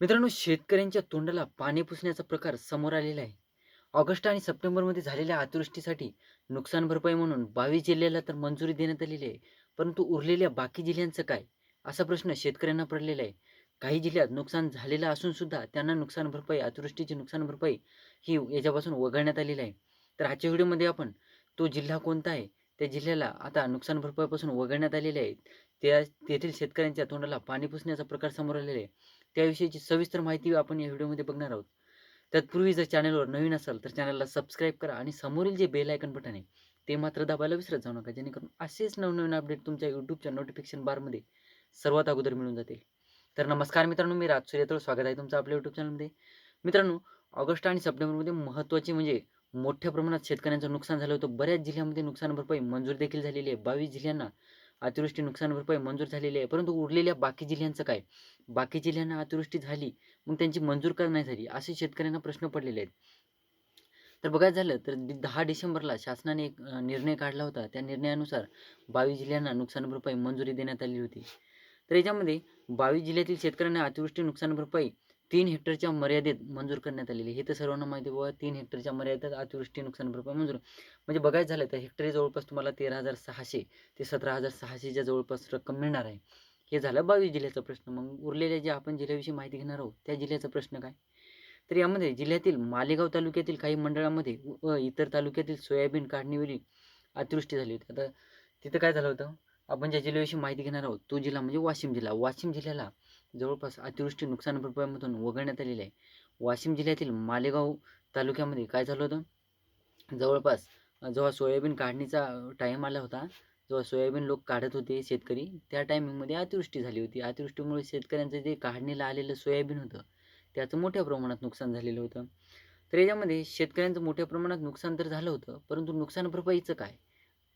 मित्रांनो शेतकऱ्यांच्या तोंडाला पाणी पुसण्याचा प्रकार समोर आलेला आहे. ऑगस्ट आणि सप्टेंबरमध्ये झालेल्या अतिवृष्टीसाठी नुकसान भरपाई म्हणून बावीस जिल्ह्याला तर मंजुरी देण्यात आलेली आहे. परंतु उरलेल्या बाकी जिल्ह्यांचं काय? असा प्रश्न शेतकऱ्यांना पडलेला आहे. काही जिल्ह्यात नुकसान झालेलं असून सुद्धा त्यांना नुकसान भरपाई अतिवृष्टीची नुकसान भरपाई ही याच्यापासून वगळण्यात आलेली आहे. तर आजच्या व्हिडिओमध्ये आपण तो जिल्हा कोणता आहे? त्या जिल्ह्याला आता नुकसान भरपाईपासून वगळण्यात आलेले आहे त्या तेथील शेतकऱ्यांच्या तोंडाला पाणी पुसण्याचा प्रकार समोर आलेला आहे. त्याविषयीची सविस्तर माहिती आपण या व्हिडिओमध्ये बघणार आहोत. तत्पूर्वी जर चॅनलवर नवीन असाल तर चॅनलला सबस्क्राईब करा आणि समोरील जे बेल आयकन बटन आहे ते मात्र दाबायला विसरत जाऊ नका जेणेकरून असेच नवनवीन अपडेट तुमच्या यूट्यूबच्या नोटिफिकेशन बारमध्ये सर्वात अगोदर मिळून जातील. तर नमस्कार मित्रांनो मी राज सूर्यतळ स्वागत आहे तुमचं आपल्या यूट्यूब चॅनलमध्ये मित्रांनो ऑगस्ट आणि सप्टेंबरमध्ये महत्त्वाचे म्हणजे मोठ्या प्रमाणात शेतकऱ्यांचं नुकसान झालं होतं. बऱ्याच जिल्ह्यामध्ये नुकसान भरपाई मंजूर देखील झालेली आहे. बावीस जिल्ह्यांना अतिवृष्टी नुकसान भरपाई मंजूर झालेली आहे. परंतु उरलेल्या बाकी जिल्ह्यांचं काय? बाकी जिल्ह्यांना अतिवृष्टी झाली मग त्यांची मंजूर का नाही झाली? असे शेतकऱ्यांना प्रश्न पडलेले आहेत. तर बघायचं झालं तर दहा डिसेंबरला शासनाने एक निर्णय काढला होता. त्या निर्णयानुसार बावीस जिल्ह्यांना नुकसान भरपाई मंजुरी देण्यात आली होती. तर याच्यामध्ये बावीस जिल्ह्यातील शेतकऱ्यांना अतिवृष्टी नुकसान भरपाई तीन हेक्टरच्या मर्यादेत मंजूर करण्यात आलेली आहे. हे तर सर्वांना माहिती आहे बाबा तीन हेक्टरच्या मर्यादेत अतिवृष्टी नुकसान भरपाई मंजूर. म्हणजे बघायचं झालं तर हेक्टरी जवळपास तुम्हाला तेरा हजार सहाशे ते सतरा हजार सहाशेच्या जवळपास रक्कम मिळणार आहे. हे झालं बावीस जिल्ह्याचा प्रश्न. मग उरलेल्या जे आपण जिल्ह्याविषयी माहिती घेणार आहोत त्या जिल्ह्याचा प्रश्न काय? तर यामध्ये जिल्ह्यातील मालेगाव तालुक्यातील काही मंडळामध्ये व इतर तालुक्यातील सोयाबीन काढणीवेळी अतिवृष्टी झाली होती. आता तिथं काय झालं होतं? आपण ज्या जिल्ह्याविषयी माहिती घेणार आहोत तो जिल्हा म्हणजे वाशिम जिल्हा. वाशिम जिल्ह्याला जवळपास अतिवृष्टी नुकसान भरपाईमधून वगळण्यात आलेले आहे. वाशिम जिल्ह्यातील मालेगाव तालुक्यामध्ये काय झालं होतं? जवळपास जेव्हा सोयाबीन काढणीचा टाईम आला होता जेव्हा सोयाबीन लोक काढत होते शेतकरी त्या टायमिंगमध्ये अतिवृष्टी झाली होती. अतिवृष्टीमुळे शेतकऱ्यांचं जे काढणीला आलेलं सोयाबीन होतं त्याचं मोठ्या प्रमाणात नुकसान झालेलं होतं. तर याच्यामध्ये शेतकऱ्यांचं मोठ्या प्रमाणात नुकसान तर झालं होतं परंतु नुकसान भरपाईचं काय?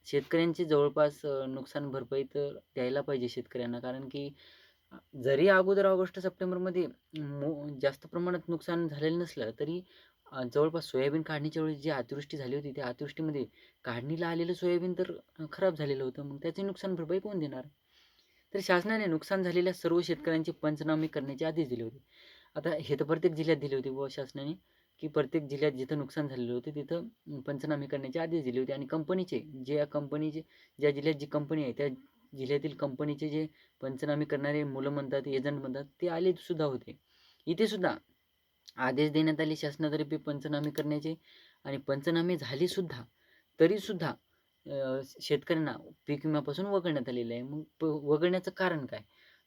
शेतकऱ्यांची जवळपास नुकसान भरपाई तर द्यायला पाहिजे शेतकऱ्यांना कारण की जरी अगोदर ऑगस्ट सप्टेंबरमध्ये मो जास्त प्रमाणात नुकसान झालेलं नसलं तरी जवळपास सोयाबीन काढणीच्या वेळी जी अतिवृष्टी झाली होती त्या अतिवृष्टीमध्ये काढणीला आलेलं सोयाबीन तर खराब झालेलं होतं. मग त्याचे नुकसान भरपाई कोण देणार? तर शासनाने नुकसान झालेल्या सर्व शेतकऱ्यांचे पंचनामे करण्याचे आदेश दिले होते. आता हे तर प्रत्येक जिल्ह्यात दिले होते बुवा शासनाने की प्रत्येक जिल्ह्यात जिथं नुकसान झालेलं होते तिथं पंचनामे करण्याचे आदेश दिले होते. आणि कंपनीचे जे या कंपनीचे ज्या जिल्ह्यात जी कंपनी आहे त्या जिल्ह्यातील कंपनीचे जे पंचनामे करणारे मुलं म्हणतात एजंट म्हणतात ते आले सुद्धा होते. इथे सुद्धा आदेश देण्यात आले शासनातर्फे पंचनामे करण्याचे आणि पंचनामे झाले सुद्धा तरीसुद्धा सुद्धा शेतकऱ्यांना पीक विम्यापासून वगळण्यात आलेलं आहे. मग प वगळण्याचं कारण काय?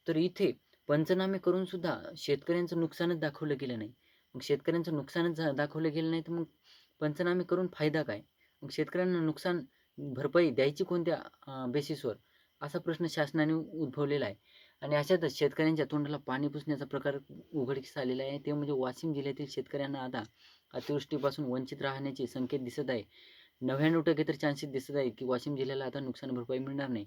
तर इथे पंचनामे करून सुद्धा शेतकऱ्यांचं नुकसानच दाखवलं गेलं नाही. मग शेतकऱ्यांचं नुकसानच झा दाखवलं गेलं नाही तर मग पंचनामे करून फायदा काय? मग शेतकऱ्यांना नुकसान भरपाई द्यायची कोणत्या बेसिसवर असा प्रश्न शासनाने उद्भवलेला आहे. आणि अशातच शेतकऱ्यांच्या तोंडाला पाणी पुसण्याचा प्रकार उघडकीस आलेला आहे. ते म्हणजे वाशिम जिल्ह्यातील शेतकऱ्यांना आता अतिवृष्टीपासून वंचित राहण्याचे संकेत दिसत आहे. नव्याण्णव टक्के तर चान्सेस दिसत आहे की वाशिम जिल्ह्याला आता नुकसान भरपाई मिळणार नाही.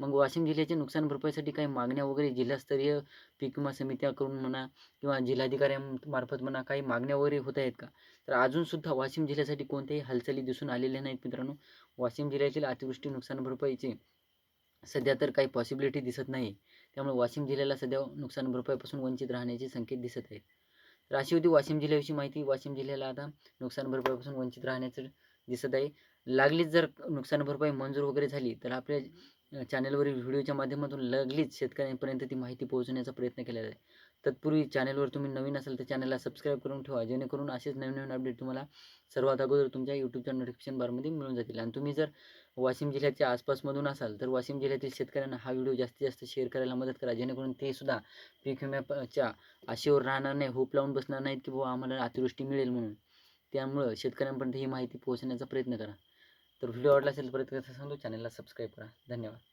मग वाशिम जिल्ह्याच्या नुकसान भरपाईसाठी काही मागण्या वगैरे जिल्हास्तरीय पीक विमा समित्या करून म्हणा किंवा जिल्हाधिकाऱ्यांमार्फत म्हणा काही मागण्या वगैरे होत आहेत का? तर अजूनसुद्धा वाशिम जिल्ह्यासाठी कोणत्याही हालचाली दिसून आलेल्या नाहीत मित्रांनो. वाशिम जिल्ह्यातील अतिवृष्टी नुकसान भरपाईचे सध्या तर काही पॉसिबिलिटी दिसत नाही त्यामुळे वाशिम जिल्ह्याला सध्या नुकसान भरपाईपासून वंचित राहण्याचे संकेत दिसत आहेत. तर अशी होती वाशिम जिल्ह्याविषयी माहिती वाशिम जिल्ह्याला आता नुकसान भरपाईपासून वंचित राहण्याचं दिसत आहे. लागलीच जर नुकसान भरपाई मंजूर वगैरे झाली तर आपल्या चॅनलवरील व्हिडिओच्या माध्यमातून लगलीच शेतकऱ्यांपर्यंत ती माहिती पोहोचवण्याचा प्रयत्न केला आहे. तत्पूर्वी चॅनलवर तुम्ही नवीन असाल तर चॅनलला सबस्क्राईब करून ठेवा. जेणेकरून असेच नवीन नवीन अपडेट तुम्हाला सर्वात अगोदर तुमच्या यूट्यूबच्या नोटिफिकेशन बारमध्ये मिळून जातील. आणि तुम्ही जर वाशिम जिल्ह्याच्या आसपासमधून असाल तर वाशिम जिल्ह्यातील शेतकऱ्यांना हा व्हिडिओ जास्तीत जास्त शेअर करायला मदत करा जेणेकरून ते सुद्धा पीक विम्याच्या आशेवर राहणार नाही होप लावून बसणार नाहीत की बाबा आम्हाला अतिवृष्टी मिळेल म्हणून. त्यामुळं शेतकऱ्यांपर्यंत ही माहिती पोहोचण्याचा प्रयत्न करा. तर व्हिडिओ आवडला असेल प्रयत्न कसं सांगतो चॅनलला सबस्क्राईब करा. धन्यवाद.